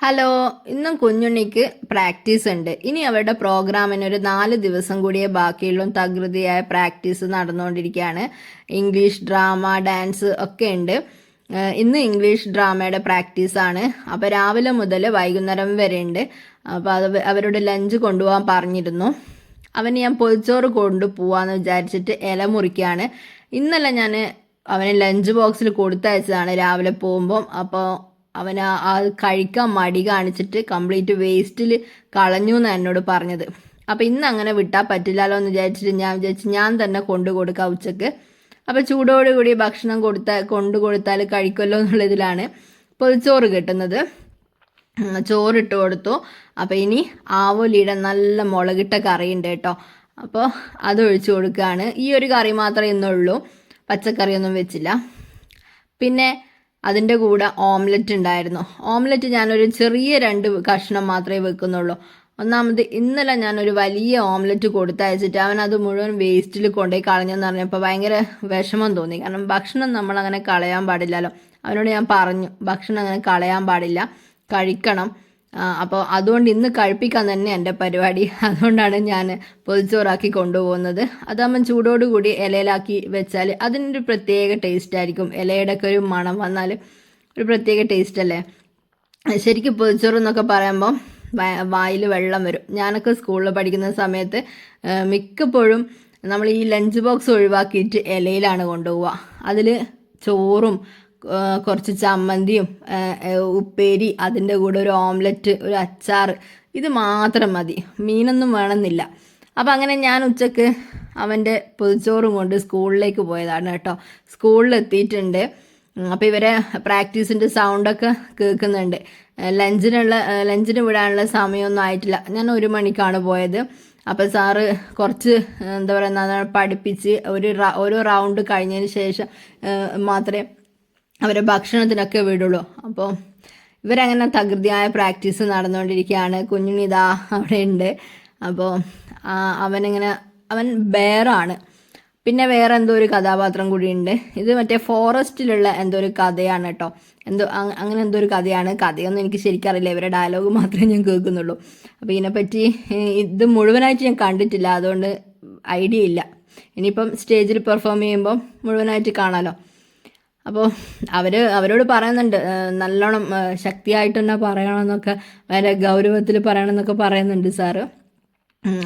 Hello ഇന്നും കുഞ്ഞുണ്ണിക്ക് practice ഉണ്ട്. ഇനി അവരുടെ പ്രോഗ്രാമിന് ഒരു നാല് ദിവസം കൂടിയേ ബാക്കിയുള്ളൂ. തകൃതിയായ പ്രാക്ടീസ് നടന്നുകൊണ്ടിരിക്കുകയാണ്. ഇംഗ്ലീഷ് ഡ്രാമ ഡാൻസ് ഒക്കെ ഉണ്ട്. ഇന്ന് ഇംഗ്ലീഷ് ഡ്രാമയുടെ പ്രാക്ടീസ് ആണ്. അപ്പോൾ രാവിലെ മുതൽ വൈകുന്നേരം വരെ ഉണ്ട്. അപ്പോൾ അത് അവരോട് ലഞ്ച് കൊണ്ടുപോകാൻ പറഞ്ഞിരുന്നു. അവന് ഞാൻ പൊതിച്ചോറ് കൊണ്ടുപോവാന്ന് വിചാരിച്ചിട്ട് ഇല മുറിക്കുകയാണ്. ഇന്നലെ ഞാൻ അവന് ലഞ്ച് ബോക്സിൽ കൊടുത്തയച്ചതാണ് രാവിലെ പോകുമ്പം. അപ്പോൾ അവൻ ആ- കഴിക്കാൻ മടി കാണിച്ചിട്ട് കംപ്ലീറ്റ് വേസ്റ്റിൽ കളഞ്ഞു എന്നാണ് എന്നോട് പറഞ്ഞത്. അപ്പോൾ ഇന്ന് അങ്ങനെ വിട്ടാൽ പറ്റില്ലല്ലോ എന്ന് വിചാരിച്ചിട്ട് ഞാൻ വിചാരിച്ചു ഞാൻ തന്നെ കൊണ്ടു കൊടുക്കാം ഉച്ചയ്ക്ക്. അപ്പോൾ ചൂടോടുകൂടി ഭക്ഷണം കൊടുത്താൽ കൊണ്ടു കൊടുത്താൽ കഴിക്കുമല്ലോ എന്നുള്ളതിലാണ് പൊതിച്ചോറ് കിട്ടുന്നത്. ചോറിട്ട് കൊടുത്തു. അപ്പോൾ ഇനി ആവോലിയുടെ നല്ല മുളകിട്ട കറിയുണ്ട് കേട്ടോ. അപ്പോൾ അത് ഒഴിച്ചു കൊടുക്കുകയാണ് ഈ ഒരു കറി മാത്രമേ ഇന്നുള്ളൂ. പച്ചക്കറിയൊന്നും വെച്ചില്ല. പിന്നെ അതിന്റെ കൂടെ ഓംലെറ്റ് ഉണ്ടായിരുന്നു. ഓംലെറ്റ് ഞാനൊരു ചെറിയ രണ്ട് കഷ്ണം മാത്രമേ വെക്കുന്നുള്ളൂ. ഒന്നാമത് ഇന്നലെ ഞാനൊരു വലിയ ഓംലെറ്റ് കൊടുത്തയച്ചിട്ട് അവൻ അത് മുഴുവൻ വേസ്റ്റിൽ കൊണ്ടുപോയി കളഞ്ഞെന്ന് പറഞ്ഞപ്പോൾ ഭയങ്കര വിഷമം തോന്നി. കാരണം ഭക്ഷണം നമ്മൾ അങ്ങനെ കളയാൻ പാടില്ലല്ലോ. അവനോട് ഞാൻ പറഞ്ഞു ഭക്ഷണം അങ്ങനെ കളയാൻ പാടില്ല. കഴിക്കണം. അപ്പോൾ അതുകൊണ്ട് ഇന്ന് കഴിപ്പിക്കാൻ തന്നെ എന്റെ പരിപാടി. അതുകൊണ്ടാണ് ഞാൻ പൊതിച്ചോറാക്കി കൊണ്ടുപോകുന്നത്. അതാകുമ്പം ചൂടോടുകൂടി ഇലയിലാക്കി വെച്ചാൽ അതിനൊരു പ്രത്യേക ടേസ്റ്റ് ആയിരിക്കും. ഇലയുടെ ഒക്കെ ഒരു മണം വന്നാൽ ഒരു പ്രത്യേക ടേസ്റ്റ് അല്ലേ? ശരിക്കും പൊതിച്ചോറ് എന്നൊക്കെ പറയുമ്പോൾ വായിൽ വെള്ളം വരും. ഞാനൊക്കെ സ്കൂളിൽ പഠിക്കുന്ന സമയത്ത് മിക്കപ്പോഴും നമ്മൾ ഈ ലഞ്ച് ബോക്സ് ഒഴിവാക്കിയിട്ട് ഇലയിലാണ് കൊണ്ടുപോവുക. അതിൽ ചോറും കുറച്ച് ചമ്മന്തിയും ഉപ്പേരി അതിന്റെ കൂടെ ഒരു ഓംലെറ്റ് ഒരു അച്ചാർ ഇത് മാത്രം മതി. മീനൊന്നും വേണമെന്നില്ല. അപ്പം അങ്ങനെ ഞാൻ ഉച്ചയ്ക്ക് അവന്റെ പൊതിച്ചോറും കൊണ്ട് സ്കൂളിലേക്ക് പോയതാണ് കേട്ടോ. സ്കൂളിൽ എത്തിയിട്ടുണ്ട്. അപ്പോൾ ഇവരെ പ്രാക്ടീസിന്റെ സൗണ്ടൊക്കെ കേൾക്കുന്നുണ്ട്. ലഞ്ചിനുള്ള ലഞ്ചിന് വിടാനുള്ള സമയമൊന്നും ആയിട്ടില്ല. ഞാൻ ഒരു മണിക്കാണ് പോയത്. അപ്പോൾ സാറ് കുറച്ച് എന്താ പറയുക പഠിപ്പിച്ച് ഒരു ഓരോ റൗണ്ട് കഴിഞ്ഞതിന് ശേഷം മാത്രമേ അവരെ ഭക്ഷണത്തിനൊക്കെ വിടുള്ളൂ. അപ്പോൾ ഇവരങ്ങനെ തകൃതിയായ പ്രാക്ടീസ് നടന്നുകൊണ്ടിരിക്കുകയാണ്. കുഞ്ഞുണിതാ അവിടെ ഉണ്ട്. അപ്പോൾ അവനിങ്ങനെ അവൻ ബെയറാണ്. പിന്നെ വേറെ എന്തോ ഒരു കഥാപാത്രം കൂടിയുണ്ട് ഇത് മറ്റേ ഫോറസ്റ്റിലുള്ള എന്തോ ഒരു കഥയാണ് കേട്ടോ. എന്തോ അങ്- അങ്ങനെ എന്തോ ഒരു കഥയാണ്. കഥയൊന്നും എനിക്ക് ശരിക്കറിയില്ല ഇവരുടെ ഡയലോഗ് മാത്രമേ ഞാൻ കേൾക്കുന്നുള്ളൂ. അപ്പോൾ ഇതിനെപ്പറ്റി ഇത് മുഴുവനായിട്ട് ഞാൻ കണ്ടിട്ടില്ല. അതുകൊണ്ട് ഐഡിയ ഇല്ല. ഇനിയിപ്പം സ്റ്റേജിൽ പെർഫോം ചെയ്യുമ്പോൾ മുഴുവനായിട്ട് കാണാമല്ലോ അപ്പോൾ അവർ അവരോട് പറയുന്നുണ്ട് നല്ലോണം ശക്തിയായിട്ട് തന്നെ പറയണമെന്നൊക്കെ വളരെ ഗൗരവത്തിൽ പറയണമെന്നൊക്കെ പറയുന്നുണ്ട് സാറ്.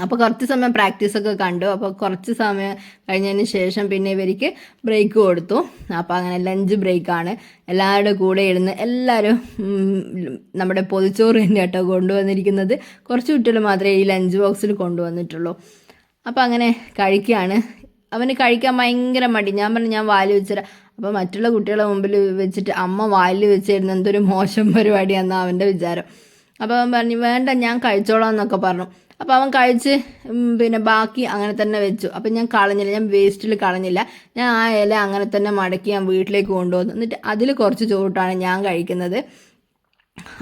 അപ്പോൾ കുറച്ച് സമയം പ്രാക്ടീസൊക്കെ കണ്ടു. അപ്പോൾ കുറച്ച് സമയം കഴിഞ്ഞതിന് ശേഷം പിന്നെ ഇവർക്ക് ബ്രേക്ക് കൊടുത്തു. അപ്പോൾ അങ്ങനെ ലഞ്ച് ബ്രേക്കാണ്. എല്ലാവരുടെ കൂടെ ഇരുന്ന് എല്ലാവരും നമ്മുടെ പൊതിച്ചോറ് തന്നെ കേട്ടോ കൊണ്ടുവന്നിരിക്കുന്നത്. കുറച്ച് കുട്ടികൾ മാത്രമേ ഈ ലഞ്ച് ബോക്സിൽ കൊണ്ടുവന്നിട്ടുള്ളൂ. അപ്പോൾ അങ്ങനെ കഴിക്കുകയാണ് അവന് കഴിക്കാൻ ഭയങ്കര മടി. ഞാൻ പറഞ്ഞു ഞാൻ വാലി വെച്ചുതരാം അപ്പോൾ മറ്റുള്ള കുട്ടികളെ മുമ്പിൽ വെച്ചിട്ട് അമ്മ വായിൽ വെച്ചിരുന്ന എന്തൊരു മോശം പരിപാടിയാണെന്നാണ് അവന്റെ വിചാരം. അപ്പോൾ അവൻ പറഞ്ഞു വേണ്ട ഞാൻ കഴിച്ചോളാം എന്നൊക്കെ പറഞ്ഞു. അപ്പോൾ അവൻ കഴിച്ച് പിന്നെ ബാക്കി അങ്ങനെ തന്നെ വെച്ചു. അപ്പം ഞാൻ കളഞ്ഞില്ല ഞാൻ വേസ്റ്റിൽ കളഞ്ഞില്ല. ഞാൻ ആ ഇല അങ്ങനെ തന്നെ മടക്കി ഞാൻ വീട്ടിലേക്ക് കൊണ്ടുവന്നു. എന്നിട്ട് അതിൽ കുറച്ച് ചോറിട്ടാണ് ഞാൻ കഴിക്കുന്നത്.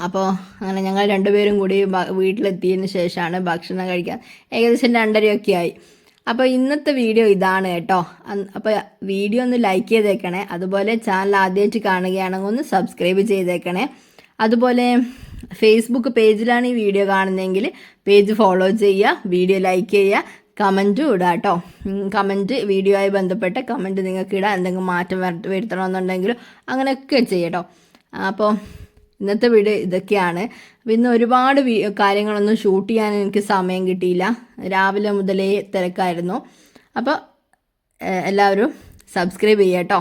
അപ്പോൾ അങ്ങനെ ഞങ്ങൾ രണ്ടുപേരും കൂടി വീട്ടിലെത്തിയതിന് ശേഷമാണ് ഭക്ഷണം കഴിക്കാൻ. ഏകദേശം രണ്ടരയൊക്കെ ആയി. അപ്പോൾ ഇന്നത്തെ വീഡിയോ ഇതാണ് കേട്ടോ. അപ്പോൾ വീഡിയോ ഒന്ന് ലൈക്ക് ചെയ്തേക്കണേ. അതുപോലെ ചാനൽ ആദ്യമായിട്ട് കാണുകയാണെങ്കിൽ ഒന്ന് സബ്സ്ക്രൈബ് ചെയ്തേക്കണേ. അതുപോലെ ഫേസ്ബുക്ക് പേജിലാണ് ഈ വീഡിയോ കാണുന്നതെങ്കിൽ പേജ് ഫോളോ ചെയ്യുക വീഡിയോ ലൈക്ക് ചെയ്യുക കമന്റും ഇടുക കേട്ടോ കമന്റ് വീഡിയോ ആയി ബന്ധപ്പെട്ട കമന്റ് നിങ്ങൾക്ക് ഇടാം എന്തെങ്കിലും മാറ്റം വര- വരുത്തണമെന്നുണ്ടെങ്കിലും അങ്ങനെയൊക്കെ ചെയ്യട്ടോ അപ്പോൾ ഇന്നത്തെ വീഡിയോ ഇതൊക്കെയാണ്. ഇന്ന് ഒരുപാട് കാര്യങ്ങളൊന്നും ഷൂട്ട് ചെയ്യാൻ എനിക്ക് സമയം കിട്ടിയില്ല. രാവിലെ മുതലേ തിരക്കായിരുന്നു. അപ്പോൾ എല്ലാവരും സബ്സ്ക്രൈബ് ചെയ്യാം കേട്ടോ